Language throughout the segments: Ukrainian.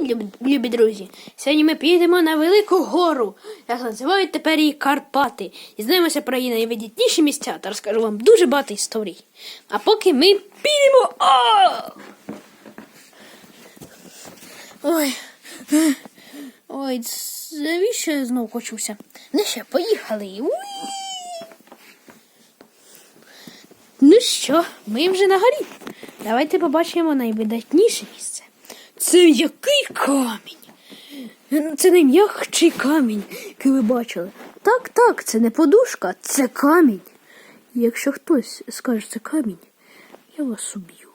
Привіт, любі, друзі! Сьогодні ми підемо на велику гору, як називають тепер її Карпати. Дізнаємося про її найвидітніші місця та розкажу вам дуже багато історій. А поки ми підемо. Ой. Ой, навіщо я знову кочуся? Ну що, поїхали. Ну що, ми вже на горі. Давайте побачимо найвидатніше місце. Це який камінь? Це не м'якчий камінь, який ви бачили. Так, так, це не подушка, це камінь. Якщо хтось скаже це камінь, я вас уб'ю.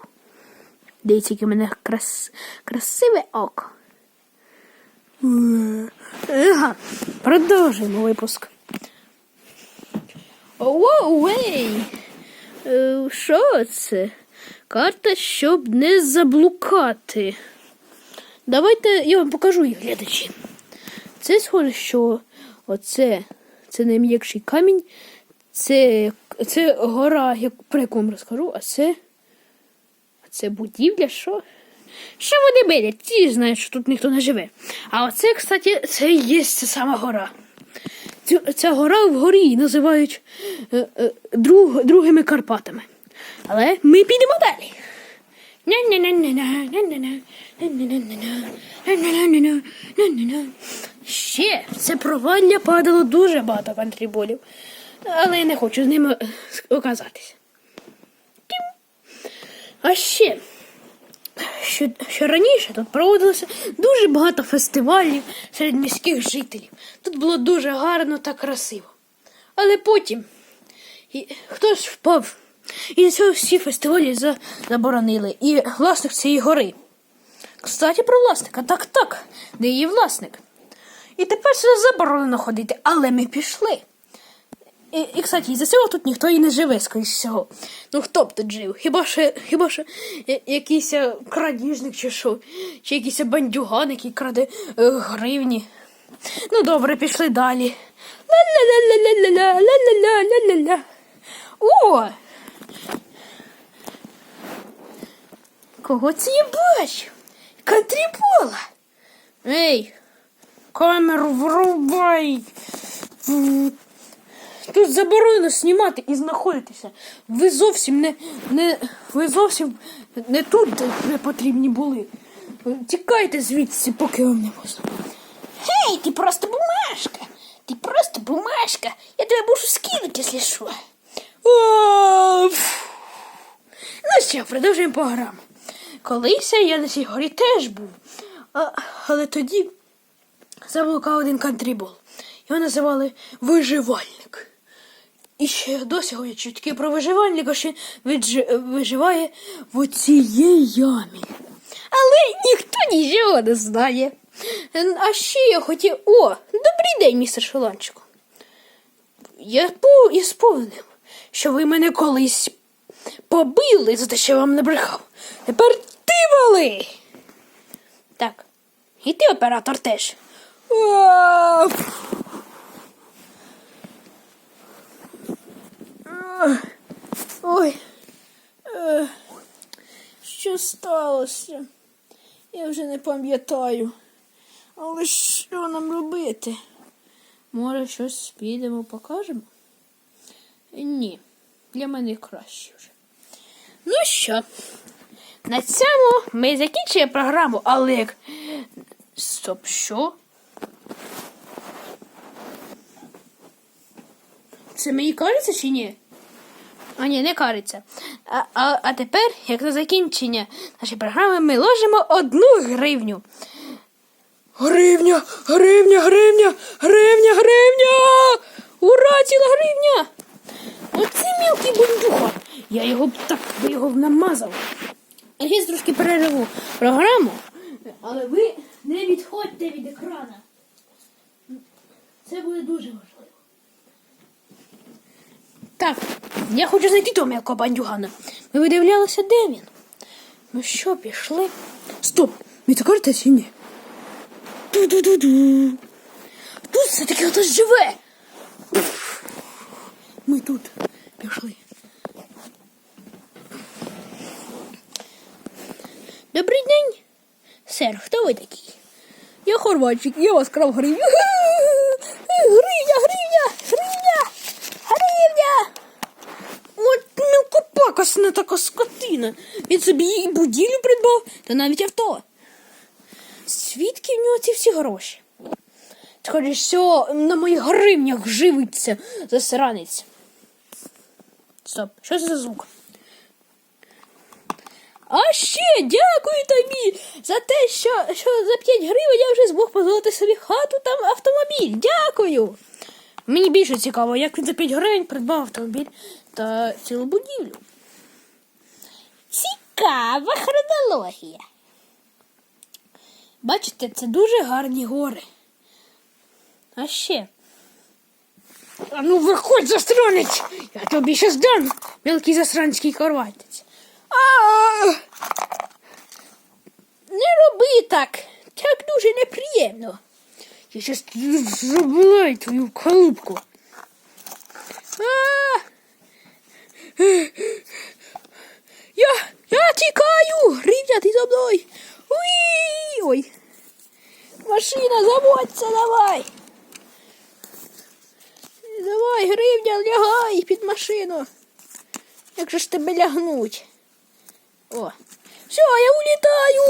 Дивіться, яке мене крас... красиве око. Ага, продовжуємо випуск. Оу, ей! Е, Що це? Карта, щоб не заблукати. Давайте я вам покажу їх, глядачі. Це схоже, що оце це не м'якший камінь, це, це гора, як про яку вам розкажу, а це. Це будівля, що? Що вони милять? Ті знають, що тут ніхто не живе. А оце, кстати, це і є ця сама гора. Цю, ця гора вгорі називають е, е, друг, другими Карпатами. Але ми підемо далі. Ще це провалля падало дуже багато кантріболів, але я не хочу з ними е, оказатися. А ще, що, що раніше тут проводилося дуже багато фестивалів серед міських жителів. Тут було дуже гарно та красиво. Але потім і, хтось впав. І цього всі фестивалі заборонили. І власник цієї гори. Кстати, про власника. Так, так, де її власник. І тепер сюди заборонено ходити, але ми пішли. І, і кстати, із-за цього тут ніхто і не живе, скоріш всього. Ну хто б тут жив? Хіба що, хіба що якийсь е, крадіжник чи що, чи якийсь бандюган, який краде е, гривні. Ну добре, пішли далі. Ла-ла-ла-ла-ла-ла-ла-ла-ла-ла-ла. О! Кого це я бачу? Кантрібола. Ей, камеру врубай. Тут заборонено знімати і знаходитися. Ви зовсім не, не ви зовсім не тут не потрібні були. Тікайте звідси, поки вам не можна. Гей, ти просто бумажка. Ти просто бумажка. Я тебе можу скинути, якщо що. Ну що, продовжуємо програму. Колись я на цій горі теж був. А, але тоді заблукав один кантрібол. Його називали виживальник. І ще досі говорять чутки про виживальника, що він виживає в оцієї ямі. Але ніхто нічого не знає. А ще я хотів. О, добрий день, містер Шоланчику. Я, по... я сповнив, що ви мене колись побили за те, що я вам не брехав. Тепер вали. Так. І ти, оператор, теж. Ой. Що сталося? Я вже не пам'ятаю. Але що нам робити? Може, щось підемо, покажемо? Ні, для мене краще вже. Ну що, на цьому ми закінчуємо програму, але як. Стоп, що? Це мені кажеться чи ні? А ні, не кажеться. А, а, а тепер, як на закінчення нашої програми, ми ложимо одну гривню. Гривня, гривня, гривня, гривня, гривня! Ура, ціла гривня! Оце мілкий бундюха. Я його б так би його намазав. А ще трошки перерву програму, але ви не відходьте від екрана. Це буде дуже важливо. Так, я хочу знайти мілкого бандюгана. Ми видивлялися, де він. Ну що, пішли? Стоп! Мені кажете чи ні? Ду-ду-ду-ду. Тут все-таки хтось живе. Ми тут пішли. Добрий день. Сер, хто ви такий? Я хорватчик, я вас крав гривню. Гривня, гривня, гривня, гривня. От мілкопакосна така скотина. Він собі і будівлю придбав, та навіть авто. Звідки в нього ці всі гроші? Схоже, що на моїх гривнях живиться засранець. Стоп, що це за звук? А ще дякую тобі за те, що, що за 5 гривень я вже змог дозволити собі хату та автомобіль. Дякую. Мені більше цікаво, як він за 5 гривень придбав автомобіль та цілу будівлю. Цікава хронологія. Бачите, це дуже гарні гори. А ще. А ну виходь, засранець! Я тобі щас дам, мелкий засранський корватець. А! Не роби так. Так дуже неприємно. Я щас забираю твою халупку. А! Я, я тікаю! Гривня, ти за мною! Ой! Машина, заводься, давай! Давай, гривня, лягай під машину. Як же ж тебе лягнуть? О, все, я улітаю.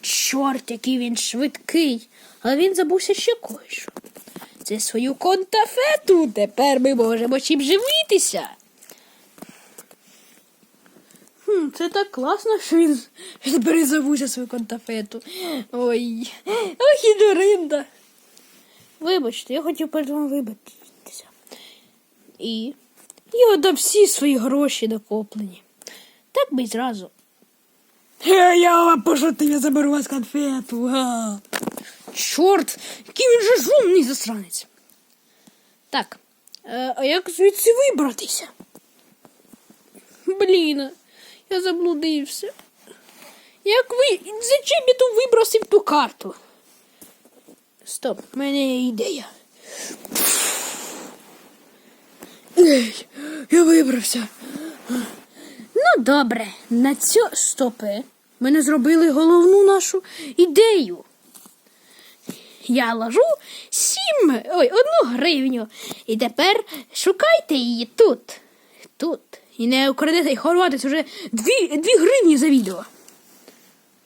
Чорт, який він швидкий. Але він забувся ще кое-що. Це свою контафету. Тепер ми можемо чим живитися. Це так класно, що він, перезабувся свою контафету. Ой, ох і дуринда. Вибачте, я хотів перед вами вибачитися. І я дам всі свої гроші накоплені. Так би й зразу. Е, Я вам пошутив, я заберу вас конфету. А. Чорт, який він же жумний засранець. Так, е, а як звідси вибратися? Блін, я заблудився. Як ви. Зачем я тут вибросив ту карту? Стоп, в мене є ідея. Ей, я вибрався. Ну, добре, на цю стопи ми не зробили головну нашу ідею. Я ложу сім, ой, одну гривню. І тепер шукайте її тут. Тут. І не украдете хорватець уже дві, дві гривні за відео.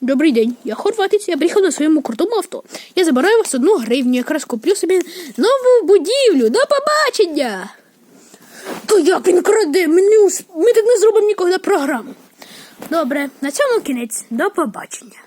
Добрий день, я хорватець, я приїхав на своєму крутому авто. Я забираю вас одну гривню, якраз куплю собі нову будівлю. До побачення! То як він краде? Ми, не, ус- ми так не зробимо ніколи програму. Добре, на цьому кінець. До побачення.